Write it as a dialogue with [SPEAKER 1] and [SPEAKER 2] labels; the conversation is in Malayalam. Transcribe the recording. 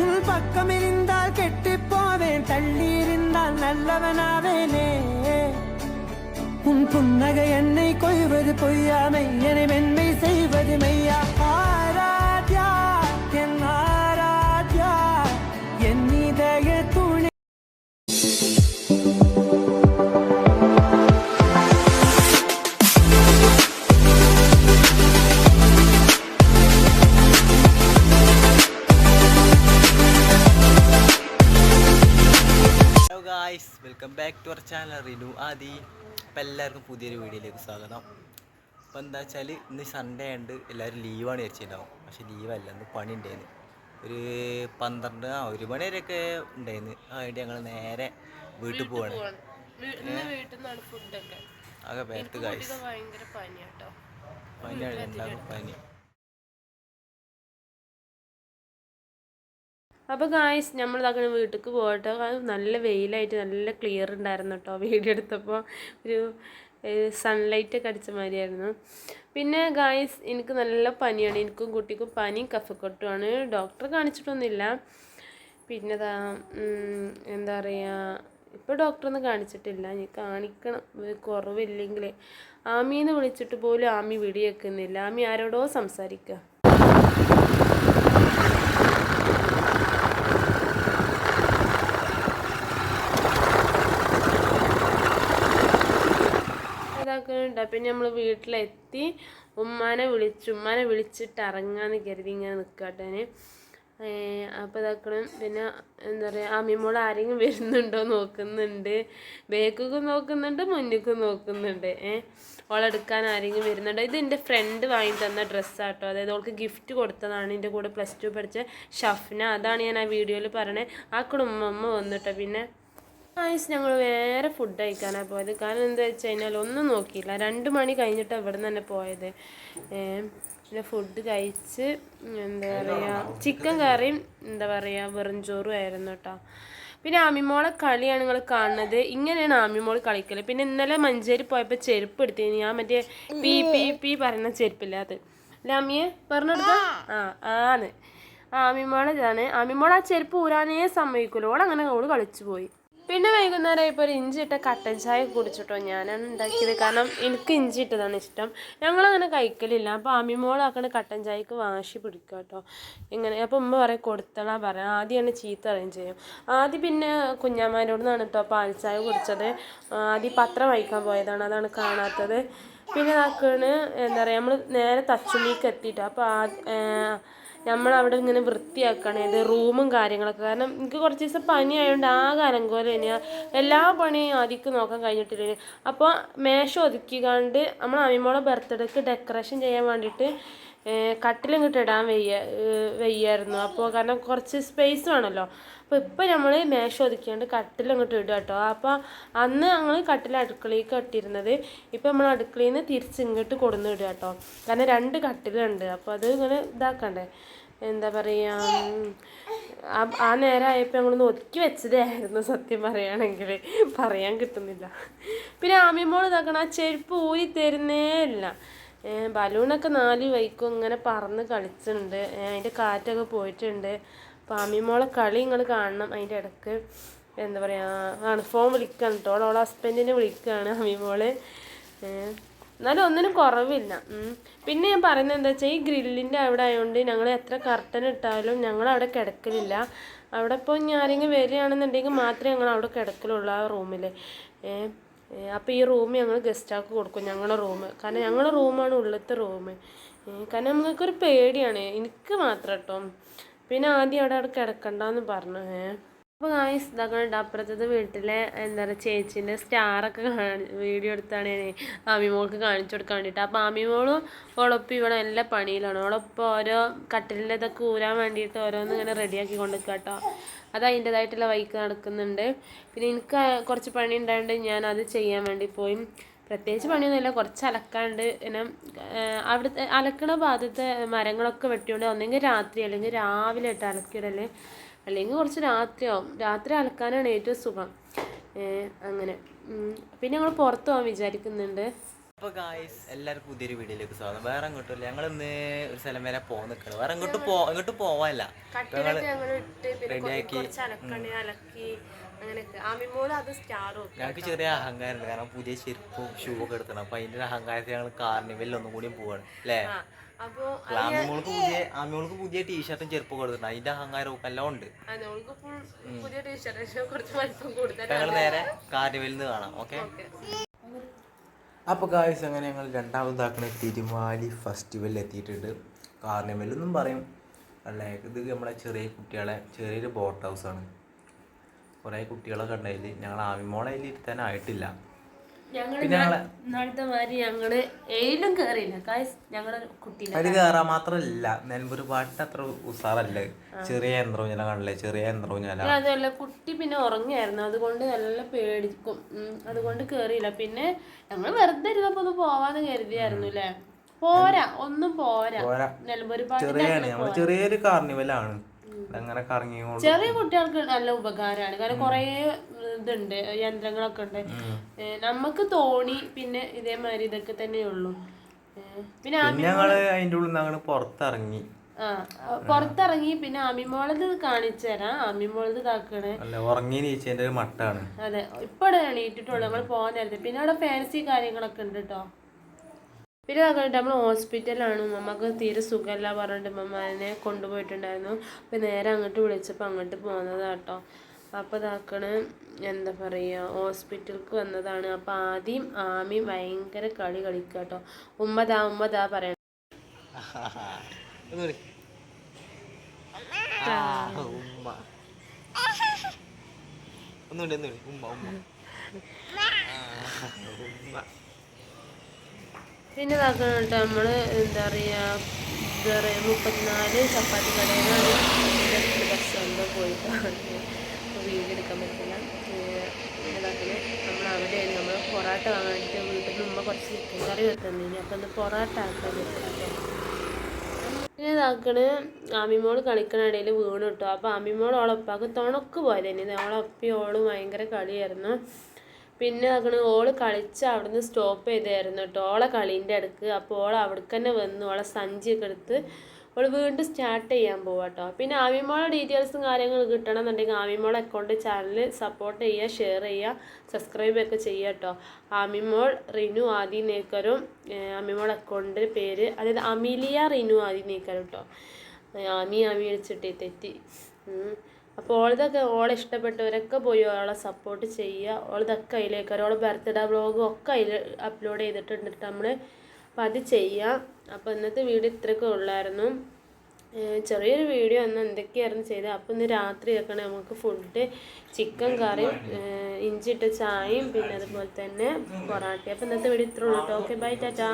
[SPEAKER 1] உன் பக்கம் இருந்தால் கெட்டு போவேன் தள்ளி இருந்தால் நல்லவனாவேனே. உன் புன்னகை என்னை கொய்வது பொய்யாமை என மென்மை செய்வது மெய்யா?
[SPEAKER 2] Welcome back to our channel Rinu ആദി അപ്പം എല്ലാവർക്കും പുതിയൊരു വീഡിയോയിലേക്ക് സ്വാഗതം. അപ്പോൾ എന്താ വെച്ചാൽ ഇന്ന് സൺഡേ ഉണ്ട് എല്ലാവരും ലീവാണ് വിചാരിച്ചിട്ടുണ്ടാവും. പക്ഷെ ലീവല്ല ഇന്ന് പണി ഉണ്ടായിരുന്നു ഒരു പന്ത്രണ്ട് ആ ഒരു മണി വരെയൊക്കെ ഉണ്ടായിരുന്നു അതുകൊണ്ട് ഞങ്ങൾ നേരെ വീട്ടിൽ പോവാണ്. ആകെ
[SPEAKER 3] പനിയാട്ടോ.
[SPEAKER 2] പനിയാണ് എന്താ പനി.
[SPEAKER 3] അപ്പോൾ ഗായ്സ് നമ്മൾ അങ്ങനെ വീട്ടിലേക്ക് പോയിട്ട് അത് നല്ല വെയിലായിട്ട് നല്ല ക്ലിയർ ഉണ്ടായിരുന്നു കേട്ടോ വീഡിയോ എടുത്തപ്പോൾ ഒരു സൺലൈറ്റ് ഒക്കെ അടിച്ച മാതിരിയായിരുന്നു. പിന്നെ ഗായ്സ് എനിക്ക് നല്ല പനിയാണ്. എനിക്കും കുട്ടിക്കും പനിയും കഫക്കെട്ടുമാണ്. ഡോക്ടറെ കാണിച്ചിട്ടൊന്നുമില്ല. പിന്നെ എന്താ പറയുക ഇപ്പോൾ ഡോക്ടറൊന്നും കാണിച്ചിട്ടില്ല. ഇനി കാണിക്കണം. കുറവില്ലെങ്കിൽ ആമിയെന്ന് വിളിച്ചിട്ട് പോലും ആമി വെടിവെക്കുന്നില്ല. ആമി ആരോടോ സംസാരിക്കുക ഇതാക്കുന്നുണ്ട് പിന്നെ നമ്മൾ വീട്ടിലെത്തി ഉമ്മാനെ വിളിച്ചു. ഉമ്മാനെ വിളിച്ചിട്ട് ഇറങ്ങാന്ന് കരുതി ഇങ്ങനെ നിൽക്കട്ടെ അപ്പോൾ ഇതാക്കണം. പിന്നെ എന്താ പറയുക അമ്മിമോൾ ആരെങ്കിലും വരുന്നുണ്ടോ നോക്കുന്നുണ്ട്. ബേക്കൊക്കെ നോക്കുന്നുണ്ട് മുന്നിക്കും നോക്കുന്നുണ്ട്. ഏഹ് ഓളെടുക്കാൻ ആരെങ്കിലും വരുന്നുണ്ടോ? ഇത് എന്റെ ഫ്രണ്ട് വാങ്ങി തന്ന ഡ്രസ്സാട്ടോ അതായത് അവൾക്ക് ഗിഫ്റ്റ് കൊടുത്തതാണ്. എന്റെ കൂടെ പ്ലസ് ടു പഠിച്ച ഷഫ്ന. അതാണ് ഞാൻ ആ വീഡിയോയിൽ പറയണേ. ആ കുടുംബമ്മ വന്നിട്ടോ. പിന്നെ ആയിസ് ഞങ്ങൾ വേറെ ഫുഡ് കഴിക്കാനാണ് പോയത്. കാരണം എന്താ വെച്ച് കഴിഞ്ഞാൽ ഒന്നും നോക്കിയില്ല. രണ്ട് മണി കഴിഞ്ഞിട്ട് ഇവിടെ നിന്ന് തന്നെ പോയത്. പിന്നെ ഫുഡ് കഴിച്ച് എന്താ പറയുക ചിക്കൻ കറിയും എന്താ പറയുക വെറും ചോറും ആയിരുന്നു കേട്ടോ പിന്നെ ആമിമോളെ കളിയാണ് നിങ്ങൾ കാണുന്നത്. ഇങ്ങനെയാണ് ആമിമോൾ കളിക്കൽ. പിന്നെ ഇന്നലെ മഞ്ചേരി പോയപ്പോൾ ചെരുപ്പ് എടുത്തിന്. ഞാൻ മറ്റേ പി പി പി പറയുന്ന ചെരുപ്പില്ല അത്. ലാമിയെ പറഞ്ഞെടുത്ത ആ ആണ് ആമിമോളെ ഇതാണ് ആമിമോൾ ആ ചെരുപ്പ് ഊരാനേ സമ്മതിക്കുള്ളൂ ഓളങ്ങനെ ഓൾ കളിച്ചു പോയി. പിന്നെ വൈകുന്നേരം ഇപ്പോൾ ഒരു ഇഞ്ചി ഇട്ട കട്ടൻ ചായ കുടിച്ചിട്ടോ ഞാനാണ് ഉണ്ടാക്കിയത്. കാരണം എനിക്ക് ഇഞ്ചി ഇട്ടതാണ് ഇഷ്ടം. ഞങ്ങളങ്ങനെ കഴിക്കലില്ല. അപ്പോൾ അമ്മിമോളാക്കണ കട്ടൻ ചായക്ക് വാശി പിടിക്കുക കേട്ടോ. ഇങ്ങനെ അപ്പോൾ ഉമ്മ പറയും കൊടുത്തണ പറയാം. ആദ്യമാണ് ചീത്ത അറേഞ്ച് ചെയ്യും. ആദ്യം പിന്നെ കുഞ്ഞാമാരോട് നിന്നാണ് കേട്ടോ പാൽ ചായ കുടിച്ചത്. ആദ്യം പത്രം വായിക്കാൻ പോയതാണ്. അതാണ് കാണാത്തത്. പിന്നെ നാക്കാണ് എന്താ പറയുക നമ്മൾ നേരെ തച്ചുള്ളിക്ക് എത്തിയിട്ട് അപ്പോൾ ആ നമ്മളവിടെ ഇങ്ങനെ വൃത്തിയാക്കണം റൂമും കാര്യങ്ങളൊക്കെ. കാരണം എനിക്ക് കുറച്ച് ദിവസം പനി ആയതുകൊണ്ട് ആകെ പോലെ തന്നെയാണ് എല്ലാ പണിയും ആദ്യം നോക്കാൻ കഴിഞ്ഞിട്ടില്ല അപ്പോൾ മേശ ഒതുക്കിക്കാണ്ട് നമ്മൾ അമ്മിമോളെ ബർത്ത്ഡേക്ക് ഡെക്കറേഷൻ ചെയ്യാൻ വേണ്ടിയിട്ട് കട്ടിലിങ്ങിട്ട് ഇടാൻ വയ്യ വയ്യായിരുന്നു. അപ്പോൾ കാരണം കുറച്ച് സ്പേസ് വേണമല്ലോ അപ്പോൾ ഇപ്പോൾ നമ്മൾ മേശ ഒതുക്കിയാണ്ട് കട്ടിലങ്ങോട്ട് ഇടുക കേട്ടോ അപ്പോൾ അന്ന് ഞങ്ങൾ കട്ടിൽ അടുക്കളയ്ക്ക് ഇട്ടിരുന്നത് ഇപ്പോൾ നമ്മൾ അടുക്കളയിൽ നിന്ന് തിരിച്ച് ഇങ്ങോട്ട് കൊടുന്ന് ഇടുക കേട്ടോ കാരണം രണ്ട് കട്ടിലുണ്ട്. അപ്പോൾ അത് ഇങ്ങനെ ഇതാക്കണ്ടേ? എന്താ പറയുക ആ- നേരം നേരമായപ്പോൾ ഞങ്ങളൊന്ന് ഒതുക്കി വെച്ചതായിരുന്നു സത്യം പറയുകയാണെങ്കിൽ പറയാൻ കിട്ടുന്നില്ല. പിന്നെ ആമിമോൾ ഇതാക്കണം ആ ചെരുപ്പ് ഊരി തരുന്നേ ഇല്ല. ബലൂണൊക്കെ നാല് വൈക്കും ഇങ്ങനെ പറന്ന് കളിച്ചിട്ടുണ്ട്. അതിന്റെ കാറ്റൊക്കെ പോയിട്ടുണ്ട്. അപ്പം ആമിമോളെ കളി നിങ്ങൾ കാണണം. അതിന്റെ ഇടയ്ക്ക് എന്താ പറയുക ആണ് ഫോൺ വിളിക്കുകയാണ് കേട്ടോ ഓളെ ഹസ്ബൻഡിനെ വിളിക്കുകയാണ് അമ്മിമോൾ എന്നാലും ഒന്നിനും കുറവില്ല. പിന്നെ ഞാൻ പറയുന്നത് എന്താ വെച്ചാൽ ഈ ഗ്രില്ലിന്റെ അവിടെ ആയതുകൊണ്ട് ഞങ്ങൾ എത്ര കർട്ടൻ ഇട്ടാലും ഞങ്ങൾ അവിടെ കിടക്കലില്ല. അവിടെ ഇപ്പോൾ ഇനി ആരെങ്കിലും വരികയാണെന്നുണ്ടെങ്കിൽ മാത്രമേ ഞങ്ങൾ അവിടെ കിടക്കലുള്ളൂ ആ റൂമിൽ അപ്പോൾ ഈ റൂം ഞങ്ങൾ ഗസ്റ്റ് ഗസ്റ്റാക്ക് കൊടുക്കും ഞങ്ങളുടെ റൂം കാരണം ഞങ്ങളുടെ റൂമാണ് ഉള്ളത്തെ റൂം കാരണം നമുക്കൊരു പേടിയാണ്. എനിക്ക് മാത്രം കേട്ടോ പിന്നെ ആദ്യം അവിടെ അവിടെ കിടക്കണ്ടെന്ന് പറഞ്ഞു. അപ്പോൾ ഗായ്സ് കണ്ട അപ്പുറത്തത് വീട്ടിലെ എന്താ പറയുക ചേച്ചീന്റെ സ്റ്റാറൊക്കെ കാണി വീഡിയോ എടുത്താണ് ഞാൻ ആമിമോൾക്ക് കാണിച്ചു കൊടുക്കാൻ വേണ്ടിയിട്ട്. അപ്പോൾ ആമിമോളും ഓളൊപ്പം ഇവിടെ എല്ലാ പണിയിലാണ്. ഓളൊപ്പം ഓരോ കട്ടിലിന്റെ ഇതൊക്കെ ഊരാൻ വേണ്ടിയിട്ട് ഓരോന്ന് ഇങ്ങനെ റെഡിയാക്കി കൊണ്ടുവയ്ക്കുക കേട്ടോ. അത് അതിന്റെതായിട്ടുള്ള വൈക്ക് നടക്കുന്നുണ്ട്. പിന്നെ എനിക്ക് കുറച്ച് പണി ഉണ്ടായതുകൊണ്ട് ഞാൻ അത് ചെയ്യാൻ വേണ്ടി പോയി. പ്രത്യേകിച്ച് പണിയൊന്നുമില്ല കുറച്ച് അലക്കാണ്ട് പിന്നെ അവിടുത്തെ അലക്കണ ഭാഗത്തെ മരങ്ങളൊക്കെ വെട്ടിയോണ്ട് ഒന്നെങ്കിൽ രാത്രി അല്ലെങ്കിൽ രാവിലെ ഇട്ട് അലക്കിയിടൽ. അല്ലെങ്കിൽ കുറച്ച് രാത്രിയാവും. രാത്രി അലക്കാനാണ് ഏറ്റവും സുഖം. അങ്ങനെ. പിന്നെ ഞങ്ങൾ പുറത്ത് പോകാൻ വിചാരിക്കുന്നുണ്ട്.
[SPEAKER 2] അപ്പോൾ ഗായ്സ് എല്ലാവർക്കും പുതിയൊരു വീഡിയോയിലേക്ക് സ്വാഗതം. വേറെ അങ്ങോട്ടും ഞങ്ങൾ ഇന്ന് ഒരു സ്ഥലം വരെ പോകാൻ നിൽക്കണം വേറെ അങ്ങോട്ട് പോ അങ്ങോട്ട്
[SPEAKER 3] പോവാല്ല ഞങ്ങൾ
[SPEAKER 2] റെഡിയാക്കി
[SPEAKER 3] കുറച്ച് അലക്കണി അലക്കി അങ്ങനെയൊക്കെ. ആമിമോൾ അത് സ്റ്റാറും
[SPEAKER 2] ഞങ്ങൾക്ക് ചെറിയ അഹങ്കാരമുണ്ട്. കാരണം പുതിയ ചെരുപ്പും ഷൂ ഒക്കെ എടുക്കണം. അപ്പം അതിന്റെ ഒരു അഹങ്കാരത്തിൽ ഞങ്ങൾ കാർണിവലിൽ ഒന്നും കൂടിയും പോവാണ്. അല്ലേ? ആമിമോൾക്ക് പുതിയ അമ്മോൾക്ക് പുതിയ ടീഷർട്ടും ചെറുപ്പം കൊടുത്തിട്ടുണ്ട്. അതിന്റെ അഹങ്കാരവും എല്ലാം ഉണ്ട് ഞങ്ങൾ നേരെ നിന്ന് കാണാം ഓക്കെ? അപ്പോൾ ഗായ്സ് അങ്ങനെ ഞങ്ങൾ രണ്ടാമതാക്കണ തിരുമാലി ഫെസ്റ്റിവലിൽ എത്തിയിട്ടുണ്ട്. കാർണിവലെന്നും പറയും. അല്ലേ ഇത് നമ്മളെ ചെറിയ കുട്ടികളെ ചെറിയൊരു ബോട്ട് ഹൗസ് ആണ്. കുറേ കുട്ടികളൊക്കെ ഉണ്ടായില്ല? ഞങ്ങൾ ആമിമോളെ അതിൽ ഇരുത്താനായിട്ടില്ല
[SPEAKER 3] ഞങ്ങൾ
[SPEAKER 2] പിന്നെ ഞങ്ങളെ
[SPEAKER 3] ഇന്നലത്തെ മാതിരി ഞങ്ങൾ എയിലും കേറിയില്ല. കായ്സ് ഞങ്ങളെ കുട്ടീനെ
[SPEAKER 2] അതിൽ കയറാൻ മാത്രമല്ല നെൽമ്പൂർ പാട്ട് അത്ര ഉസാറല്ല. ചെറിയ യന്ത്രൂഞ്ഞല കാണില്ലേ? ചെറിയ യന്ത്രം
[SPEAKER 3] പിന്നെ അതുമല്ല കുട്ടി പിന്നെ ഉറങ്ങിയായിരുന്നു. അതുകൊണ്ട് നല്ല പേടിക്കും. ഉം, അതുകൊണ്ട് കേറിയില്ല. പിന്നെ ഞങ്ങൾ വെറുതെ ഇരുന്നപ്പോ ഒന്ന് പോവാന്ന് കരുതിയായിരുന്നു അല്ലേ പോരാ. ഒന്നും പോരാ.
[SPEAKER 2] പോരാ.
[SPEAKER 3] പാട്ട്
[SPEAKER 2] ചെറിയാണ് നമ്മൾ ചെറിയൊരു കാർണിവലാണ് അങ്ങനെ കറങ്ങി
[SPEAKER 3] ചെറിയ കുട്ടികൾക്ക് നല്ല ഉപകാരമാണ് കാരണം കുറേ ഇതുണ്ട് യന്ത്രങ്ങളൊക്കെ ഉണ്ട്. നമുക്ക് തോണി പിന്നെ ഇതേമാതിരി ഇതൊക്കെ തന്നെ ഉള്ളൂ. പിന്നെ
[SPEAKER 2] ഞങ്ങൾ അതിന്റെ ഉള്ളിൽ നിന്ന് പുറത്തിറങ്ങി.
[SPEAKER 3] ആ പുറത്തിറങ്ങി. പിന്നെ അമിമോളത് കാണിച്ചു തരാം. അമിമോളത് ഇതാക്കണേ.
[SPEAKER 2] അല്ല ഉറങ്ങി ഒരു മട്ടാണ്.
[SPEAKER 3] അതെ ഇപ്പോഴാണ് എണീറ്റിട്ടുള്ളൂ. നമ്മൾ പോകാൻ നേരത്തെ. പിന്നെ അവിടെ ഫാൻസി കാര്യങ്ങളൊക്കെ ഉണ്ട് കേട്ടോ പിന്നെ അതുകൊണ്ട് നമ്മൾ ഹോസ്പിറ്റലാണ് മമ്മക്ക് തീരെ സുഖമല്ല പറഞ്ഞിട്ട് ഉമ്മമാനെ കൊണ്ടുപോയിട്ടുണ്ടായിരുന്നു. അപ്പം നേരെ അങ്ങോട്ട് വിളിച്ചപ്പോൾ അങ്ങോട്ട് പോകുന്നതാണ് കേട്ടോ. അപ്പോൾ ഇതാക്കണ് എന്താ പറയുക ഹോസ്പിറ്റലിലേക്ക് വന്നതാണ്. അപ്പോൾ ആദ്യം ആമി ഭയങ്കര കളി കളിക്കുക കേട്ടോ. ഉമ്മതാ ഉമ്മതാ പറയണം.
[SPEAKER 2] ഒന്നുകൂടി. ഒന്നുകൂടി. ഉമ്മ ഉമ്മ. ഉമ്മ.
[SPEAKER 3] പിന്നെ ഇതാക്കണം നമ്മൾ എന്താ പറയുക എന്താ പറയുക മുപ്പത്തിനാല് ചപ്പാത്തി കടയിലാണ് എന്തോ പോയിട്ട് വീഡിയോ എടുക്കാൻ പറ്റില്ല. ഏഹ് നമ്മൾ അവിടെ നമ്മൾ പൊറാട്ട വാങ്ങാൻ വേണ്ടിയിട്ട് വീട്ടിൽ നിന്ന് മുമ്പ് കുറച്ച് ചിക്കൻ കറി വെക്കുന്നില്ല അപ്പം ഒന്ന് പൊറാട്ട ആക്കാൻ പറ്റില്ല പിന്നെ ഇതാക്കണ് ആമിമോൾ കളിക്കണ ഇടയിൽ വീണ് കിട്ടും അപ്പോൾ ആമിമോൾ ഓളപ്പാക്ക് തുണക്ക് പോയത് തന്നെ. ഓളപ്പി ഓൾ ഭയങ്കര കളിയായിരുന്നു. പിന്നെ അങ്ങനെ ഓൾ കളിച്ച് അവിടുന്ന് സ്റ്റോപ്പ് ചെയ്തായിരുന്നു കേട്ടോ ഓളെ കളീന്റെ അടുക്ക്. അപ്പോൾ ഓൾ അവിടേക്ക് തന്നെ വന്നു. ഓളെ സഞ്ചിയൊക്കെ എടുത്ത് ഓൾ വീണ്ടും സ്റ്റാർട്ട് ചെയ്യാൻ പോവാ കേട്ടോ പിന്നെ ആമിമോളെ ഡീറ്റെയിൽസും കാര്യങ്ങളും കിട്ടണം എന്നുണ്ടെങ്കിൽ ആമിമോൾ അക്കൗണ്ട് ചാനൽ സപ്പോർട്ട് ചെയ്യുക ഷെയർ ചെയ്യുക സബ്സ്ക്രൈബ് ഒക്കെ ചെയ്യുക കേട്ടോ ആമിമോൾ റിനു ആദി നേക്കറും ആമിമോൾ അക്കൗണ്ടിന്റെ പേര് അതായത് അമിലിയ റിനു ആദി നേക്കറും കേട്ടോ ആമി ആമി വിളിച്ചിട്ടേ തെറ്റി. അപ്പോൾ ഓളതൊക്കെ ഓളെ ഇഷ്ടപ്പെട്ടവരൊക്കെ പോയി ഓളെ സപ്പോർട്ട് ചെയ്യുക. ഓളതൊക്കെ അതിലേക്ക് ഓളെ ബർത്ത്ഡേ വ്ളോഗും ഒക്കെ അതിൽ അപ്ലോഡ് ചെയ്തിട്ടുണ്ട് നമ്മൾ അപ്പോൾ അത് ചെയ്യാം. അപ്പോൾ ഇന്നത്തെ വീഡിയോ ഇത്രയൊക്കെ ഉള്ളായിരുന്നു. ചെറിയൊരു വീഡിയോ അന്ന് എന്തൊക്കെയായിരുന്നു ചെയ്തത്? അപ്പോൾ ഇന്ന് രാത്രി വെക്കണേ. നമുക്ക് ഫുഡ് ചിക്കൻ കറിയും ഇഞ്ചിട്ട ചായയും പിന്നെ അതുപോലെ തന്നെ പൊറാട്ടയും. അപ്പോൾ ഇന്നത്തെ വീഡിയോ ഇത്ര ഉള്ളൂ ഓക്കെ ബൈ ടാറ്റാ.